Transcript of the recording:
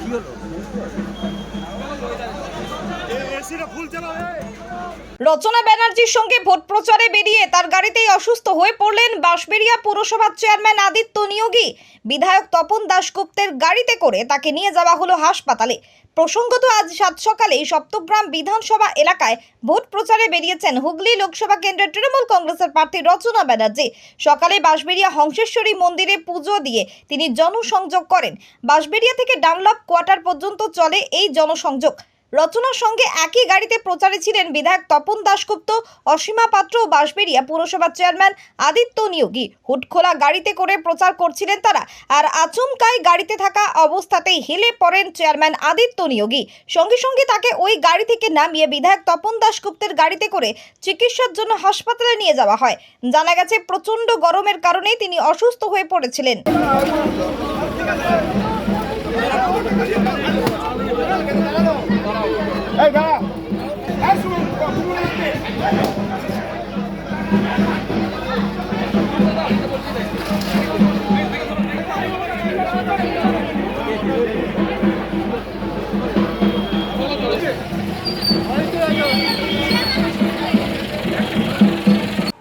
ফুল চালাবে রচনা ব্যানার্জির সঙ্গে ভোট প্রচারে বেরিয়ে তার গাড়িতেই অসুস্থ হয়ে পড়লেন বাঁশবেড়িয়া পুরসভার চেয়ারম্যান আদিত্য নিয়োগী। বিধায়ক তপন দাশগুপ্তের গাড়িতে করে তাকে নিয়ে যাওয়া হলো হাসপাতালে। প্রসঙ্গত আজ সাত সকালে সপ্তগ্রাম বিধানসভা এলাকায় ভোট প্রচারে বেরিয়েছেন হুগলি লোকসভা কেন্দ্রের তৃণমূল কংগ্রেসের প্রার্থী রচনা ব্যানার্জি। সকালে বাঁশবেড়িয়া হংসেশ্বরী মন্দিরে পুজো দিয়ে তিনি জনসংযোগ করেন। বাঁশবেড়িয়া থেকে ডানলপ কোয়ার্টার পর্যন্ত চলে এই জনসংযোগ। রচনার সঙ্গে একই গাড়িতে প্রচারে ছিলেন বিধায়ক তপন দাশগুপ্ত, অসীমা পাত্র ও বাঁশবেড়িয়া পুরসভার চেয়ারম্যান আদিত্য নিয়োগী। হুটখোলা গাড়িতে করে প্রচার করছিলেন তারা। আর আচমকাই গাড়িতে থাকা অবস্থাতেই হেলে পড়েন চেয়ারম্যান আদিত্য নিয়োগী। সঙ্গে সঙ্গে তাকে ওই গাড়ি থেকে নামিয়ে বিধায়ক তপন দাশগুপ্তের গাড়িতে করে চিকিৎসার জন্য হাসপাতালে নিয়ে যাওয়া হয়। জানা গেছে, প্রচণ্ড গরমের কারণেই তিনি অসুস্থ হয়ে পড়েছিলেন। এই দাঁড়া এই শুনুন শুনুন